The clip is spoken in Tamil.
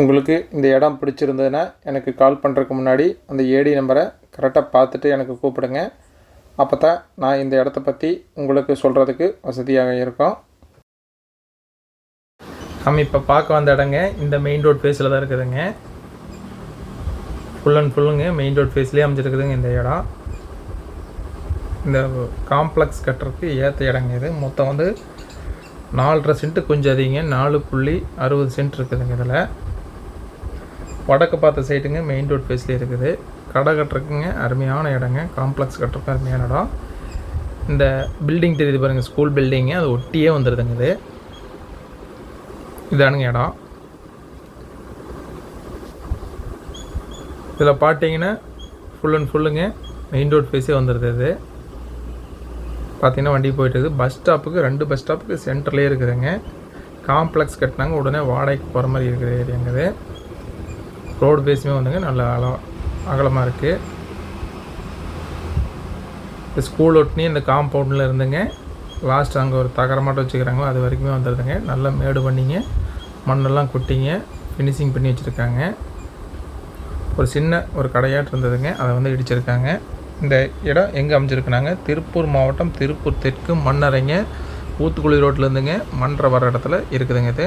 உங்களுக்கு இந்த இடம் பிடிச்சிருந்ததுன்னா எனக்கு கால் பண்ணுறதுக்கு முன்னாடி அந்த ஏடி நம்பரை கரெக்டாக பார்த்துட்டு எனக்கு கூப்பிடுங்க. அப்போ தான் நான் இந்த இடத்த பற்றி உங்களுக்கு சொல்கிறதுக்கு வசதியாக இருக்கும். நம்ம இப்போ பார்க்க வந்த இடங்க இந்த மெயின் ரோட் ஃபேஸில் தான் இருக்குதுங்க. ஃபுல் அண்ட் ஃபுல்லுங்க மெயின் ரோட் ஃபேஸ்லேயே அமைஞ்சிருக்குதுங்க இந்த இடம். இந்த காம்ப்ளெக்ஸ் கட்டுறதுக்கு ஏற்ற இடங்க இது. மொத்தம் வந்து நாலரை சென்ட்டு கொஞ்சம் அதிகங்க. நாலு புள்ளி அறுபது சென்ட் இருக்குதுங்க இதில். வடக்கு பார்த்த சைட்டுங்க மெயின் ரோட் ஃபேஸ்லேயே இருக்குது. கடை கட்டுறதுக்குங்க அருமையான இடங்க. காம்ப்ளெக்ஸ் கட்டுறக்கு அருமையான இடம். இந்த பில்டிங் தெரியுது பாருங்கள் ஸ்கூல் பில்டிங்கு அது ஒட்டியே வந்துடுதுங்க இது. இதானுங்க இடம். இதில் பார்த்தீங்கன்னா ஃபுல் அண்ட் ஃபுல்லுங்க மெயின் ரோட் ஃபேஸே வந்துடுது இது. பார்த்தீங்கன்னா வண்டி போயிட்டு பஸ் ஸ்டாப்புக்கு ரெண்டு பஸ் ஸ்டாப்புக்கு சென்டர்லேயே இருக்குதுங்க. காம்ப்ளெக்ஸ் கட்டினாங்க உடனே வாடகைக்கு போகிற மாதிரி இருக்கிற ஏரியாங்க இது. ரோடு பேஸுமே வந்துங்க நல்ல அல அகலமாக இருக்குது இந்த ஸ்கூல் ஒட்டினி இந்த காம்பவுண்டில் இருந்துங்க. லாஸ்ட் அங்கே ஒரு தகரமாட்டம் வச்சுக்கிறாங்களோ அது வரைக்குமே வந்துடுதுங்க நல்லா மேடு பண்ணிங்க. மண்ணெல்லாம் கொட்டிங்க. ஃபினிஷிங் பண்ணி வச்சுருக்காங்க. ஒரு சின்ன ஒரு கடையாட்டு இருந்ததுங்க. அதை வந்து இடிச்சிருக்காங்க. இந்த இடம் எங்கே அமைஞ்சிருக்குனாங்க? திருப்பூர் மாவட்டம் திருப்பூர் தெற்கு மண்ணறைங்க. ஊத்துக்குழி ரோட்டில் இருந்துங்க. மன்ற வர இடத்துல இருக்குதுங்க இது.